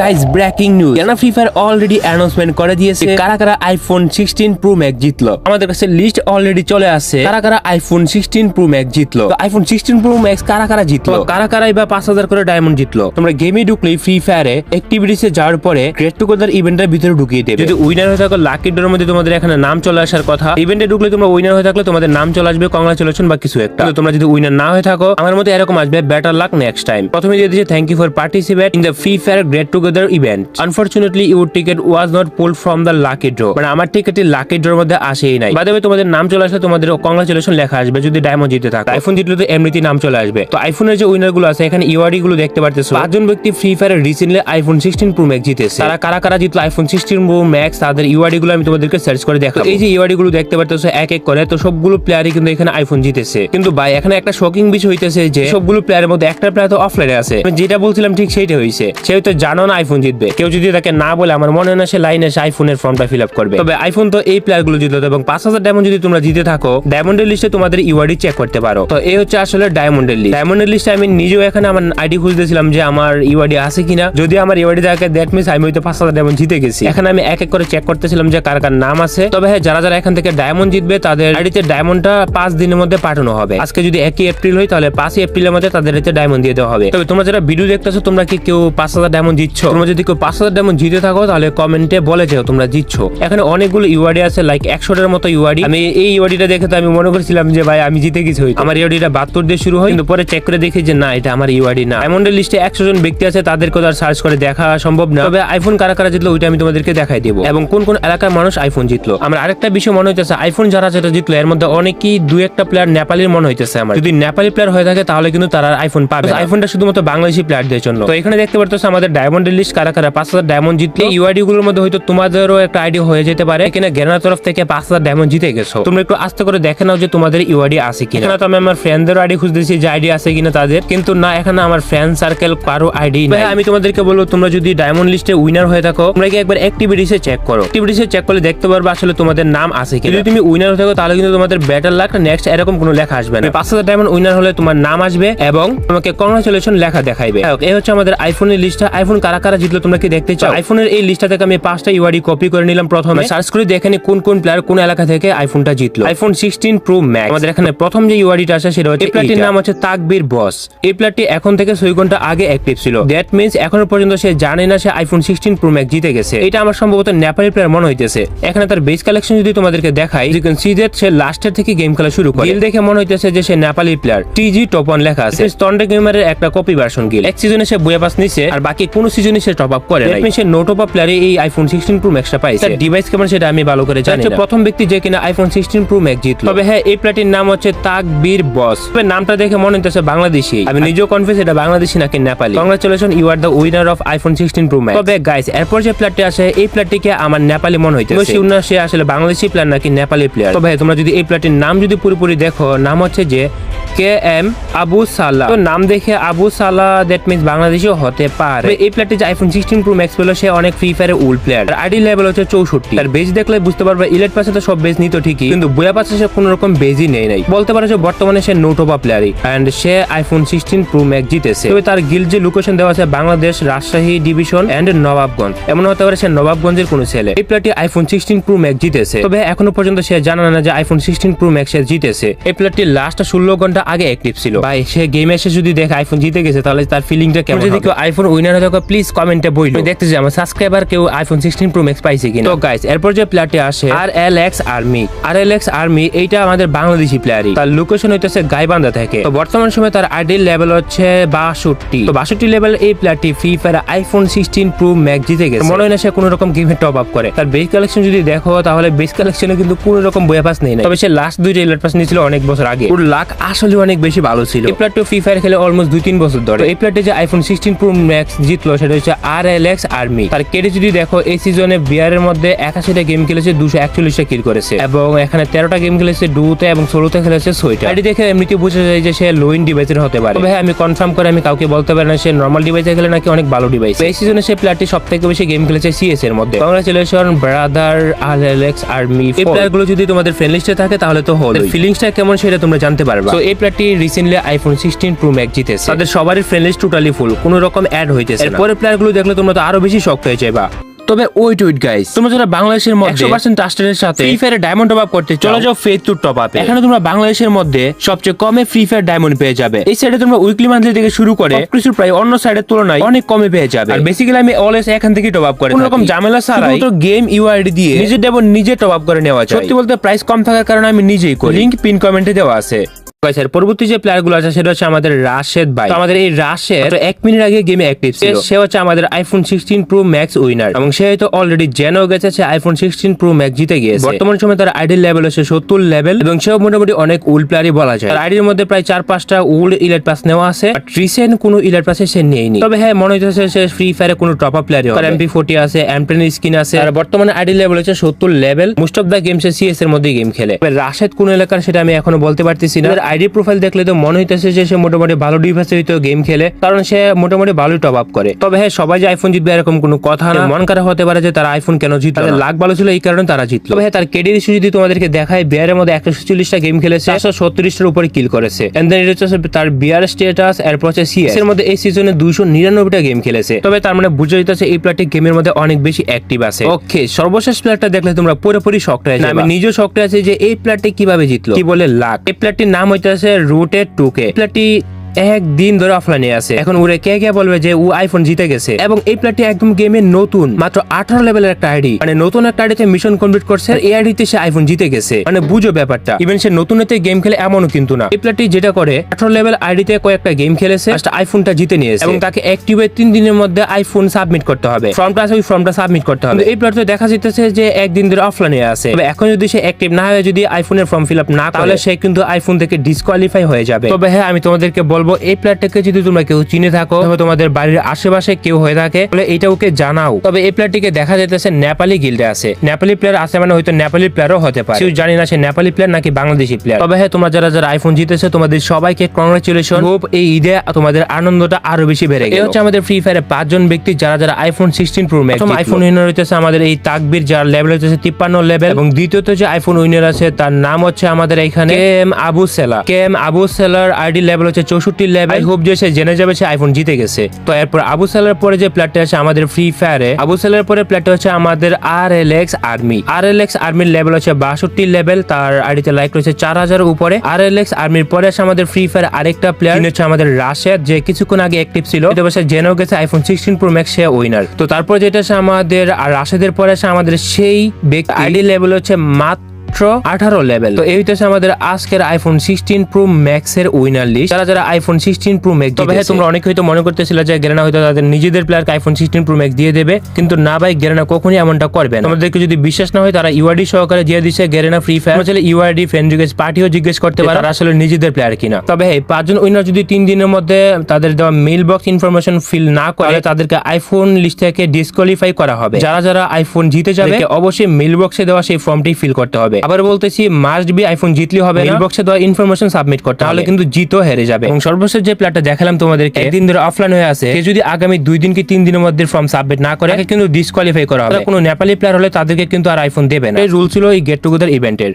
Guys breaking news কেন free fire already announcement করে দিয়েছে কারা কারা আইফোন সিক্সটিন প্রো ম্যাক্স জিতলো। আমাদের কাছে লিস্ট অলরেডি চলে আসছে। কারা কারা আইফোন সিক্সটিন প্রো ম্যাক্স জিতলো। আইফোন সিক্সটিন প্রো ম্যাক্স কারা কারা জিতলো? কারা কারাই বা পাঁচ হাজার করে ডায়মন্ড জিতলো? তোমরা গেমে ঢুকলেই ফ্রি ফায়ারে অ্যাক্টিভিটিসে যাওয়ার পরে গ্রেট টুগেদার ইভেন্টের ভিতরে ঢুকিয়ে দেবে। যদি উইনার হয়ে থাকো লাকি ডোর মধ্যে তোমাদের এখানে নাম চলে আসার কথা। ইভেন্টে ঢুকলে তোমরা উইনার হয়ে থাকলে তোমাদের নাম চলে আসবে কংগ্রাচুলেশন বা কিছু একটা। তোমরা যদি উইনার না হয়ে থাকো আমার মধ্যে এরকম আসবে বেটার লাক নেক্সট টাইম প্রথমে দিয়ে দিয়েছে thank you for participate in the Free Fire great together event unfortunately your ticket was not pulled from the lucky draw মানে আমার টিকেটটি লাকি ড্রোর মধ্যে আসেই নাই। বাদে তোমাদের নাম চলে আসলে তোমাদের কংগ্রাচুলেশন লেখা আসবে যদি ডায়মন্ড জিতে থাকে। আইফোন জিতলে তো এমনিতেই নাম চলে আসবে। তো আইফোনের যে উইনারগুলো আছে, এখানে ইউআরডি গুলো দেখতে পারতেছো। পাঁচজন ব্যক্তি free fire recently iPhone sixteen pro max জিতেছে। তারা কারা কারা জিতলো আইফোন সিক্সটিন প্রো ম্যাক্স তাদের ইউআরডি গুলো আমি তোমাদেরকে সার্চ করে দেখাবো। এই যে ইউআরডি গুলো দেখতে পারতেছো, এক এক করে, তো সবগুলো প্লেয়ারই কিন্তু এখানে আইফোন জিতেছে। কিন্তু ভাই, এখানে একটা শকিং বিষয় হইতেছে যে, সবগুলো প্লেয়ারের মধ্যে একটা প্লেয়ার তো অফলাইনে আছে। যেটা বলছিলাম ঠিক সেইটা হয়েছে সে হয়তো জানো না আইফোন জিতবে? কেউ যদি তাকে না বলে, আমার মনে হয় না সে লাইনে এসে আইফোনের ফর্মটা ফিল আপ করবে। তবে আইফোন তো এই প্লেয়ারগুলো জিতলো, এবং পাঁচ হাজার ডায়মন্ড যদি তোমরা জিতে থাকো ডায়মন্ডের লিস্টে তোমাদের ইউআরডি চেক করতে পারো। তো এই হচ্ছে আসলে ডায়মন্ডের লিস্ট ডায়মন্ডের লিস্টে আমি নিজেও এখানে আমার আইডি খুঁজতেছিলাম যে আমার ইউআরডি আছে কিনা। যদি আমার ইউআরডি থাকে দ্যাট মিনস আমি হয়তো পাঁচ হাজার ডায়মন্ড জিতে গেছি। এখানে আমি এক এক করে চেক করতেছিলাম যে কার কার নাম আছে। তবে হ্যাঁ যারা যারা এখান থেকে ডায়মন্ড জিতবে, তাদের আইডিতে ডায়মন্ডটা পাঁচ দিনের মধ্যে পাঠানো হবে। আজকে যদি একই এপ্রিল হয়, তাহলে পাঁচই এপ্রিলের মধ্যে তাদের ডায়মন্ড দিয়ে দেওয়া হবে। তবে তোমরা যারা ভিডিও দেখতেছো, তোমরা কি কেউ পাঁচ হাজার ডায়মন্ড জিতছ। তোমরা যদি কেউ পাঁচ হাজার ডায়মন্ড জিতে থাকো তাহলে কমেন্টে বলে যাও তোমরা জিতছ। এখানে অনেকগুলো ইউআরডি আছে লাইক একশোটার মতো ইউআরডি আমি এই ইউআরডিটা দেখে তো আমি মনে করছিলাম যে ভাই আমি জিতে গেছি। আমার ইউআরডিটা বাহাত্তর দিয়ে শুরু হয় কিন্তু পরে চেক করে দেখি যে না এটা আমার ইউআরডি না। ডায়মন্ডের লিস্টে একশো জন ব্যক্তি আছে তাদেরকে আর সার্চ করে দেখা সম্ভব না। তবে আইফোন কারা কারা জিতলো ওইটা আমি তোমাদেরকে দেখাই দেবো। এবং কোন কোন এলাকার মানুষ আইফোন জিতলো। আমার আরেকটা বিষয় মনে হইতেছে আইফোন যারা যেটা জিতলো। এর মধ্যে অনেকই দু একটা প্লেয়ার নেপালির মনে হইতেছে আমার। যদি নেপালি প্লেয়ার হয়ে থাকে তাহলে কিন্তু তারা আইফোন পাবে আইফোনটা শুধুমাত্র বাংলাদেশি প্লেয়ারদের জন্য। তো এখানে দেখতে পারতো আমাদের ডায়মন্ডের লিস্ট কারা কারা? পাঁচ হাজার ডায়মন্ড জিতলো ইউআইডি গুলোর মধ্যে হয়তো তোমাদেরও একটা আইডি হয়ে যেতে পারে। এখানে জ্ঞানের তরফ থেকে পাঁচ হাজার ডায়মন্ড জিতে গেছো। তোমরা একটু আস্তে করে দেখে নাও যে তোমাদের ইউআইডি আছে কিনা। এখানে তো আমি আমার ফ্রেন্ডদের আইডি খুঁজতেছি যে আইডি আছে কিনা তাদের। কিন্তু না এখানে আমার ফ্রেন্ড সার্কেল কারও আইডি আমি তোমাদেরকে বলব তোমরা যদি ডায়মন্ড লিস্টে উইনার হয়ে থাকো তোমরা কি একবার অ্যাক্টিভিটিসে চেক করো। অ্যাক্টিভিটিসে চেক করলে দেখতে পারবে আসলে তোমাদের নাম আছে কিনা। যদি তুমি উইনার হয়ে থাকো তাহলে কিন্তু তোমাদের বেটার লাক নেক্সট এরকম কোনো লেখা আসবে না। পাঁচ হাজার ডায়মন্ড উইনার হলে তোমার নাম আসবে এবং তোমাকে কংগ্রাচুলেশন লেখা দেখাইবে। এই হচ্ছে আমাদের আইফোনের লিস্টটা আইফোন কারা কারা জিতলো তোমরা কি দেখতে চাও? আইফোনের এই লিস্টটা থেকে আমি পাঁচটা ইউআইডি কপি করে নিলাম প্রথমে। সার্চ করে দেখে নি কোন কোন প্লেয়ার কোন এলাকা থেকে আইফোনটা জিতলো। আইফোন সিক্সটিন প্রো ম্যাক্স আমাদের এখানে প্রথম যে ইউআইডিটা আছে সেটা হচ্ছে প্লেয়ারটির নাম হচ্ছে তাকবির বস। এই প্লেয়ারটি এখন থেকে ছয় ঘণ্টা আগে অ্যাক্টিভ ছিল। দ্যাট মিনস এখনও পর্যন্ত সে জানে না সে আইফোন সিক্সটিন প্রো ম্যাক্স জিতে গেছে। এটা আমার সম্ভবত নেপালি প্লেয়ার মনে হইতেছে। এখানে তার বেস কালেকশন যদি তোমাদেরকে দেখাই ইউ ক্যান সি দ্যাট সে লাস্টের থেকে গেম খেলা শুরু করে। গিল দেখে মনে হইতেছে যে সে Nepali player TG top one লেখা আছে। স্টন্ডে গেমারের একটা কপি ভার্সন গিল এক সিজনে সে বুয়া পাস নিছে আর বাকি কোন সিজনে সে টপ আপ করে নাই। সে নো টপ আপ প্লেয়ারে এই আইফোন সিক্সটিন প্রো ম্যাক্সটা পাইছে। তার ডিভাইস কেমন সেটা আমি ভালো করে জানি। প্রথম ব্যক্তি যে কিনা আইফোন সিক্সটিন প্রো ম্যাক্স জিতলো। তবে হ্যাঁ এই প্লেয়ারটির নাম হচ্ছে তাকবীর বস। তবে নামটা দেখে মনে হইতেছে বাংলাদেশি। আমি নিজেও কনফিউজ এটা বাংলাদেশি নাকি Nepali. Congratulation you are the winner of iPhone sixteen Pro Max তবে গাইস এরপর যে প্লেয়ারটি আসে এই প্লেয়ারটিকে আমার নেপালি মনে না সে আসলে বাংলাদেশি প্লেয়ার নাকি নেপালি প্লেয়ার তবে হ্যাঁ, তোমরা যদি এই প্লেয়ারটির নাম যদি পুরোপুরি দেখো নাম হচ্ছে যে কে এম আবু সালা তো নাম দেখে আবু সালা দ্যাট মিনস বাংলাদেশিও হতে পারে। এই প্লেয়ারটি যে আইফোন সিক্সটিন প্রো ম্যাক্স পেল, সে অনেক ফ্রি ফায়ারের উল প্লেয়ার আইডি লেভেল হচ্ছে চৌষট্টি। আর বেজ দেখলে বুঝতে পারবে ইলেট পাশে তো সব বেজ নিত ঠিকই, কিন্তু বইয়া পাশে সে কোনো রকম বেজই নেই নাই। বলতে পারো যে বর্তমানে সে নোটোপা প্লেয়ারই অ্যান্ড সে আইফোন সিক্সটিন প্রো ম্যাক্স জিতেছে। তবে তার গিল যে লোকেশন দেওয়া আছে, বাংলাদেশ রাজশাহী ডিভিশন অ্যান্ড নবাবগঞ্জ। এমন হতে পারে সে নবাবগঞ্জের কোনো ছেলে। এই প্লেয়ারটি আইফোন সিক্সটিন প্রো ম্যাক্স জিতেছে। তবে এখনও পর্যন্ত সে জানা না যে আইফোন সিক্সটিন প্রো ম্যাক্স সে জিতেছে। এই প্লেয়ারটি লাস্ট ষোলো ঘণ্টা আগে অ্যাক্টিভ ছিল। ভাই সে গেমে এসে যদি দেখে আইফোন জিতে গেছে তাহলে তার ফিলিংটা কেমন যদি কেউ আইফোন উইনার হয়ে প্লিজ কমেন্টে বইলো। আমি দেখতে চাই আমার সাবস্ক্রাইবার কেউ আইফোন সিক্সটিন প্রো ম্যাক্স পাইছে কিনা। তো গাইস এরপর যে প্লেয়ারটি আসে R L X army R L X army এইটা আমাদের বাংলাদেশি প্লেয়ারই তার লোকেশন হইতেছে গাইবান্ধা থেকে। তো বর্তমান সময় তার আইডির লেভেল হচ্ছে বাষট্টি। তো বাষট্টি লেভেল এই প্লেয়ারটি Free Fire iPhone sixteen Pro Max জিতে গেছে। মনে হয় না সে কোনো রকম গেমে টপ আপ করে। তার বেস কালেকশন যদি দেখো তাহলে বেস কালেকশনে কিন্তু কোনো রকম বইয়া পাস নেই না। তবে সে লাস্ট দুইটা ইলেট পাস নিয়েছিল অনেক বছর আগে। ওর লাক আসলে অনেক বেশি ভালো ছিল। এই প্লেয়ারটি ফ্রি ফায়ার খেলে অলমোস্ট দুই তিন বছর ধরে। এই প্লেয়ারটি যে আইফোন সিক্সটিন প্রো ম্যাক্স জিতলো সেটা হচ্ছে আর এল এক্স আর্মি তার কেটে যদি দেখো এই সিজনে বিয়ারের মধ্যে একাশিটা গেম খেলেছে দুশো একচল্লিশটা কিল করেছে। এবং এখানে তেরোটা গেম খেলেছে ডুতে এবং ষোলোতে খেলেছে ছয়টা এটি দেখে এমনিতে বোঝা যায় যে সে লোইন ডিভাইসের হতে পারে। তবে হ্যাঁ আমি কনফার্ম করে আমি কাউকে বলতে পারি না সে নর্মাল ডিভাইসে খেলে নাকি অনেক ভালো ডিভাইস এই সিজনে সে প্লেয়ারটি সব থেকে বেশি গেম খেলেছে সিএস এর মধ্যে। Congratulation brother R L X army এই প্লেয়ারগুলো যদি তোমাদের ফ্রেন্ড লিস্টে থাকে তাহলে তো হলো ফিলিংসটা কেমন সেটা তোমরা জানতে পারবে। তো এই প্লেয়ারটি recently iPhone sixteen Pro Max জিতেছে। তাদের সবারই ফ্রেন্ড লিস্ট টোটালি ফুল কোনো রকম অ্যাড হইতেছে এরপরে প্লেয়ারগুলো দেখলে তোমরা তো আরও বেশি শক্ত হয়ে যাবা তবে ওয়েট ওয়েট গাইস তোমরা যারা বাংলাদেশের মধ্যে 100% ট্রাস্টের সাথে ফ্রি ফায়ারে ডায়মন্ড টপ আপ করতে চলে যাও ফেথ টু টপ আপে এখানে তোমরা বাংলাদেশের মধ্যে সবচেয়ে কমে ফ্রি ফায়ার ডায়মন্ড পেয়ে যাবে। এই সাইডে তোমরা উইকলি মান্থলি থেকে শুরু করে কিছু প্রায় অন্য সাইডের তুলনায় অনেক কমে পেয়ে যাবে। আর বেসিক্যালি আমি অলওয়েজ এখান থেকে টপ আপ করে কোনো রকম ঝামেলা ছাড়াই তো গেম ইউআইডি দিয়ে নিজের ডায়মন্ড নিজে টপ আপ করে নেওয়া যায়। সত্যি বলতে প্রাইস কম থাকার কারণে আমি নিজেই করি। লিংক পিন কমেন্টে দেওয়া আছে। Guys, পরবর্তী যে প্লেয়ারগুলো আছে সেটা হচ্ছে আমাদের রাশেদ ভাই। আমাদের এই রাশেদ এক মিনিট আগে গেমে অ্যাক্টিভ ছিল। সে হচ্ছে আমাদের iPhone sixteen Pro Max winner এবং সে হয়তো অলরেডি জেনেও গেছে সে আইফোন সিক্সটিন প্রো ম্যাক্স জিতে গিয়েছে। বর্তমান সময় তার আইডির লেভেল হচ্ছে সত্তর লেভেল এবং সেও মোটামুটি অনেক উল প্লেয়ারই বলা যায়। তার আইডির মধ্যে প্রায় চার পাঁচটা উল ইলেট পাস নেওয়া আছে রিসেন্ট কোনো ইলেট পাসে সে নেয়নি। তবে হ্যাঁ মনে হচ্ছে সে ফ্রি ফায়ারে কোনো টপ আপ প্লেয়ারই হবে এমপি ফোর্টি আছে এমটেন স্কিন আছে আর বর্তমানে আইডি লেভেল হচ্ছে সত্তর level most of the games CS এর মধ্যে গেম খেলে। রাশেদ কোন এলাকার সেটা আমি এখনও বলতে পারতেছি না। আইডি প্রোফাইল দেখলে তো মনে হইতেছে যে সে মোটামুটি ভালো ডিভাইসে হয়তো গেম খেলে কারণ সে মোটামুটি ভালোই টপ আপ করে। তবে হ্যাঁ সবাই যে আইফোন জিতবে এরকম কোনো কথা না। মন খারাপ হতে পারে যে তারা আইফোন কেন তাদের লাখ ভালো ছিল এই কারণে তারা জিতলো। তবে হ্যাঁ তার কেডির ইস্যু যদি তোমাদেরকে দেখায় বিয়ারের মধ্যে একশো চল্লিশটা গেম খেলেছে একশো সত্তরিশটার উপরে কিল করেছে। এন্ড দেন এটা হচ্ছে তার বিয়ার স্টেটাস এরপর হচ্ছে সিএস এর মধ্যে এই সিজনে দুইশো নিরানব্বইটা গেম খেলেছে। তবে তার মানে বুঝে যেতেছে এই প্লেয়ারটি গেমের মধ্যে অনেক বেশি অ্যাক্টিভ আছে। ওকে সর্বশেষ প্লেয়ারটা দেখলে তোমরা পুরোপুরি শক্ট হয়ে আমি নিজেও শক্ট আছে যে এই প্লেয়ারটি কীভাবে জিতলো। কি বলে লাখ এই প্লেয়ারটির নাম হইতেছে রুটেড টুকে প্লেয়ারটি একদিন ধরে অফলাইনে আছে। এখন উড়ে কে কে বলবে যে ও আইফোন জিতে গেছে? এবং এই প্লেয়ারটি একদম গেমে নতুন মাত্র আঠারো লেভেলের একটা আইডি মানে নতুন একটা আইডিতে মিশন কমপ্লিট করছে এই আইডিতে সে আইফোন জিতে গেছে। মানে বুঝো ব্যাপারটা। ইভেন সে নতুন এতে গেম খেলে এমনও কিন্তু না। এই প্লেয়ারটি যেটা করে আঠারো লেভেল আইডিতে কয়েকটা গেম খেলেছে আইফোনটা জিতে নিয়েছে। এবং তাকে অ্যাক্টিভে তিন দিনের মধ্যে আইফোন সাবমিট করতে হবে। ফর্মটা আছে ওই ফর্মটা সাবমিট করতে হবে। এই প্লেয়ারটা দেখা যেতেছে যে একদিন ধরে অফলাইনে আছে। তবে এখন যদি সে অ্যাক্টিভ না হয় যদি আইফোনের ফর্ম ফিল আপ না করে, তাহলে সে কিন্তু আইফোন থেকে ডিসকোয়ালিফাই হয়ে যাবে। তবে হ্যাঁ আমি তোমাদেরকে বলব এই প্লেয়ারটাকে যদি তোমরা কেউ চিনে থাকো অথবা তোমাদের বাড়ির আশেপাশে কেউ হয়ে থাকে তাহলে এটা ওকে জানাও। তবে এই প্লেয়ারটিকে দেখা যেতেছে নেপালি গিল্ডে আছে। নেপালি প্লেয়ার আছে মানে হয়তো নেপালি প্লেয়ারও হতে পারে। কেউ জানি না সে নেপালি প্লেয়ার নাকি বাংলাদেশি প্লেয়ার তবে হ্যাঁ তোমরা যারা যারা আইফোন জিতেছে তোমাদের সবাইকে কংগ্রেচুলেশন হোপ এই ঈদে তোমাদের আনন্দটা আরও বেশি বেড়ে গেল। এই হচ্ছে আমাদের ফ্রি ফায়ারে পাঁচজন ব্যক্তি যারা যারা iPhone sixteen Pro Max iPhone winner হইতেছে আমাদের এই তাকবির যার লেভেল হইতেছে তিপ্পান্ন লেভেল এবং দ্বিতীয়ত যে আইফোন উইনার আছে তার নাম হচ্ছে আমাদের এখানে কেএম আবু সেলা কেএম আবু সেলার আইডি লেভেল হচ্ছে চৌষট্টি লেভেল হোপ যে সে জেনে যাবে সে আইফোন জিতে গেছে। তো এরপর আবু সেলার পরে যে প্লেয়ারটা আছে আমাদের ফ্রি ফায়ারে আবু সেলার পরে প্লেয়ারটা হচ্ছে আমাদের R L X army R L X আর্মির লেভেল হচ্ছে বাষট্টি লেভেল তার আইডিতে লাইক রয়েছে চার হাজারের উপরে। আর এল এক্স আর্মির পরে আছে আমাদের ফ্রি ফায়ার আরেকটা প্লেয়ার হচ্ছে আমাদের রাশেদ যে কিছুক্ষণ আগে অ্যাক্টিভ ছিল। এটা বসে জেনেও গেছে আইফোন সিক্সটিন প্রো ম্যাক্স সে উইনার তো তারপর যেটা আছে আমাদের আর রাশেদের পরে আছে আমাদের সেই ব্যক্তি আইডি লেভেল হচ্ছে মাত্র আঠারো লেভেল তো এই হচ্ছে আমাদের আজকের আইফোন সিক্সটিন প্রো ম্যাক্স এর উইনার লিস্ট যারা যারা আইফোন সিক্সটিন প্রো ম্যাক্স তবে হ্যাঁ তোমরা অনেক হয়তো মনে করতেছিল যে গেরেনা হয়তো তাদের নিজেদের প্লেয়ারকে আইফোন সিক্সটিন প্রো ম্যাক্স দিয়ে দেবে কিন্তু না ভাই গেরেনা কখনই এমনটা করবে তোমাদেরকে যদি বিশ্বাস না হয় তারা ইউআইডি সহকারে দিয়ে দিচ্ছে গেরেনা ফ্রি ফায়ার আসলে ইউআইডি ফ্রেন্ড রিকোয়েস্ট পার্টিও জিজ্ঞেস করতে পারে তারা আসলে নিজেদের প্লেয়ার কিনা। তবে হ্যাঁ পাঁচজন উইনার যদি তিন দিনের মধ্যে তাদের দেওয়া মেল বক্স ইনফরমেশন ফিল না করে তাদেরকে আইফোন লিস্ট থেকে ডিসকোয়ালিফাই করা হবে। যারা যারা আইফোন জিতে যাবে অবশ্যই মেল বক্সে দেওয়া সেই ফর্মটি ফিল করতে হবে। আবার বলতেছি মাস্ট বি আইফোন জিতলে হবে মেল বক্সে দেওয়া ইনফরমেশন সাবমিট করতে তাহলে কিন্তু জিতও হেরে যাবে। এবং সর্বশেষ যে প্ল্যাটটা দেখালাম তোমাদেরকে একদিন ধরে অফলাইন হয়ে আছে। সে যদি আগামী দুই দিন কি তিন দিনের মধ্যে ফর্ম সাবমিট না করে কিন্তু ডিসকোয়ালিফাই করা হবে। কোনো নেপালি প্লেয়ার হলে তাদেরকে কিন্তু আর আইফোন দেবে না। এই রুল ছিল এই গেট টুগেদার ইভেন্টের